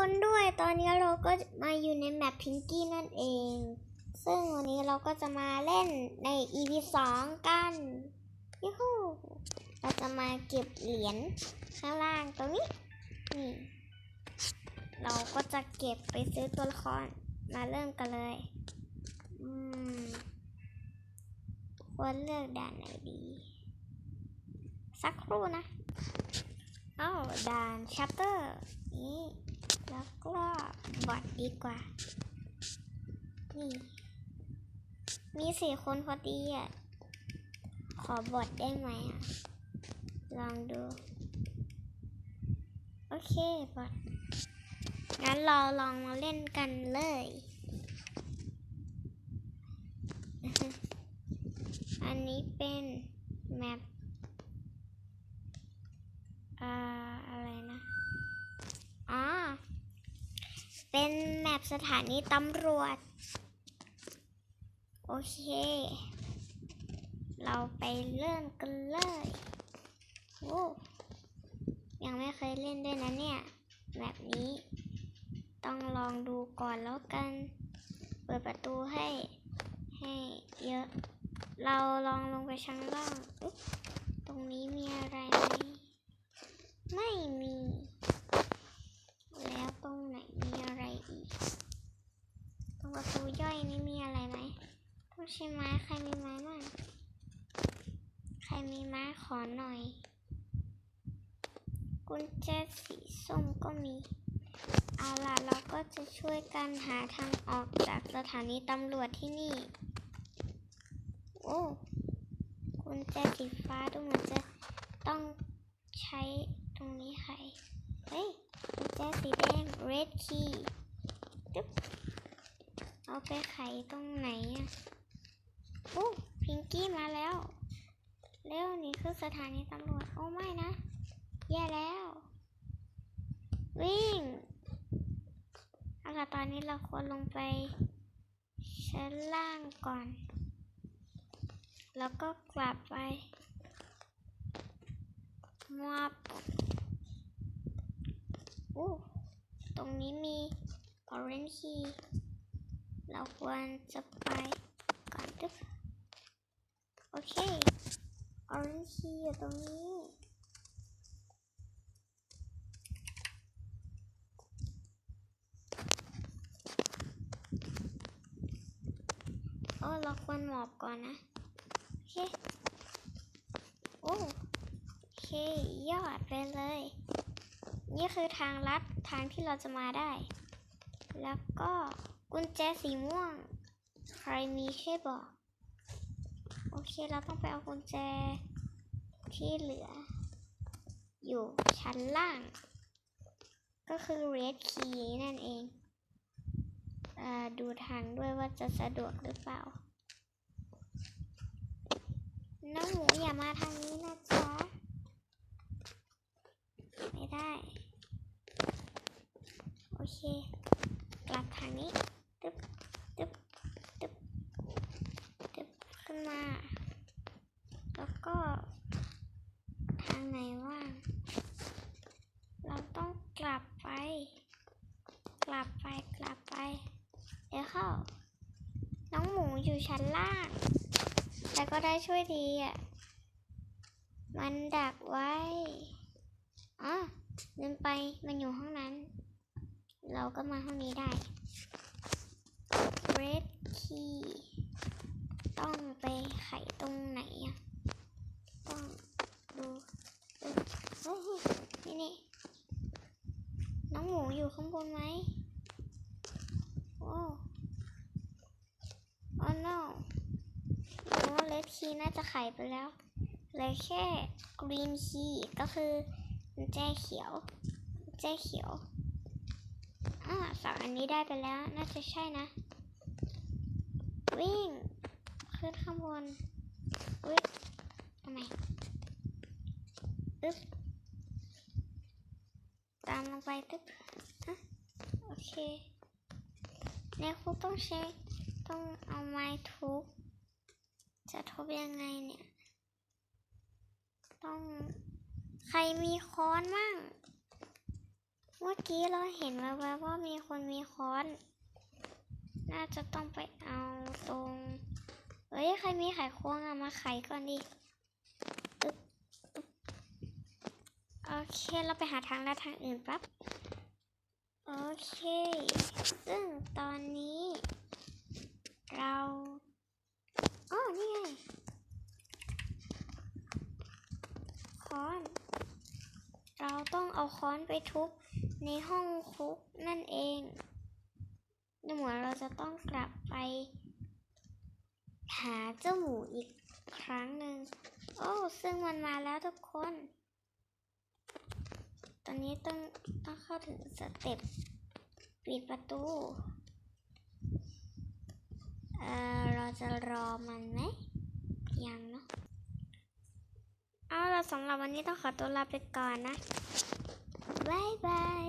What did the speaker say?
คนด้วยตอนนี้เราก็มาอยู่ในแมปพิงกี้นั่นเอง ซึ่งวันนี้เราก็จะมาเล่นใน EP 2 กันยูฮูเราจะมาเก็บเหรียญข้างล่างตรงนี้ นี่ เราก็จะเก็บไปซื้อตัวละคร มาเริ่มกันเลย อืม ควรเลือกด่านไหนดี สักครู่นะ เอ้าด่านชัปเตอร์ นี่ แล้วก็บอทดีกว่า นี่ มีสี่คนพอดีอะ ขอบอทได้ไหมอะ ลองดู โอเคบอทงั้นเราลองมาเล่นกันเลยอันนี้เป็นแมป อ่าอะไรนะอ๋อเป็น แมปสถานีตำรวจ โอเค เราไปเริ่มกันเลยโอ้ยังไม่เคยเล่นด้วยนะเนี่ย แบบนี้ต้องลองดูก่อนแล้วกัน เปิดประตูให้ ให้เยอะ เราลองลงไปชั้นล่าง ตรงนี้มีอะไรไหม ไม่มี แล้วตรงไหนมีอะไรอีก ตรงประตูย่อยนี่มีอะไรไหม ต้องใช้ไม้ใครมีไม้บ้างใครมีไม้ขอหน่อย กุญแจสีส้มก็มี เอาล่ะเราก็จะช่วยกันหาทางออกจากสถานีตำรวจที่นี่ โอ้กุญแจสีฟ้าดูเหมือนจะต้องใช้ตรงนี้ไขเฮ้ยกุญแจสีแดง red key ตึ๊บเอาไปไขตรงไหนอะ โอ้พิงกี้มาแล้ว เร็วนี่คือสถานีตำรวจ โอ้ไม่นะ แย่แล้ว วิ่งอาล่ะตอนนี้เราควรลงไปชั้นล่างก่อน แล้วก็กลับไปมอบโอ้ตรงนี้มี orange key เราควรจะไปก่อนตึ๊บ โอเค orange key อยู่ตรงนี้ โอ้เราควรหมอบก่อนนะ โอเค โอ้โอเค ยอดไปเลย นี่คือทางลัดทางที่เราจะมาได้ แล้วก็กุญแจสีม่วง ใครมีช่วยบอก โอเคเราต้องไปเอากุญแจที่เหลือ อยู่ชั้นล่าง ก็คือ red key นั่นเองอาดูทางด้วยว่าจะสะดวกหรือเปล่า น้องหมูอย่ามาทางนี้นะจ๊ะ ไม่ได้ โอเค กลับทางนี้ ตึ๊บ ตึ๊บ ตึ๊บ ตึ๊บ ขึ้นมา แล้วก็ ทางไหนว่าง เราต้องกลับไป กลับไป กลับไป เดี๋ยวเข้าน้องหมูอยู่ชั้นล่าง แต่ก็ได้ช่วยดีอะ มันดักไว้ อ๋อลืมไป มันอยู่ห้องนั้น เราก็มาห้องนี้ได้ red key ต้องไปไขตรงไหนอะ ต้องดูนี่นี่น้องหมูอยู่ข้างบนไหมโอ้ โอ้ no หนูว่า red key น่าจะไขไปแล้วเหลยแค่ green key ก็คือแจเขียว แจเขียวอ่าสองอันนี้ได้ไปแล้วน่าจะใช่นะ วิ่ง ขึ้นข้างบนอุ้ยทำไมอึ๊บตามลงไปตึ๊บอะโอเคเนี่ยครูต้องใช้ ต้องเอาไม้ทุบ จะทุบยังไงเนี่ย ต้องใครมีค้อนมั่ง เมื่อกี้เราเห็นแวบๆว่ามีคนมีค้อน น่าจะต้องไปเอาตรงเฮ้ยใครมีไขควงอะมาไขก่อนดิโอเค เราไปหาทางลัดทางอื่นปั๊บ โอเค ซึ่งตอนนี้ เราอ๋อนี่ไง ค้อน เราต้องเอาค้อนไปทุบในห้องคุกนั่นเองเหมือนเราจะต้องกลับไป หาเจ้าหมูอีกครั้งหนึ่งโอ้ ซึ่งมันมาแล้วทุกคน ตอนนี้ต้องต้องเข้าถึงสเต็ปปิดประตู เอ่อเราจะรอมันไหม ยัง เราสอาละสำหรับวันนี้ต้องขอตัวลาไปก่อนนะ บ๊ายบาย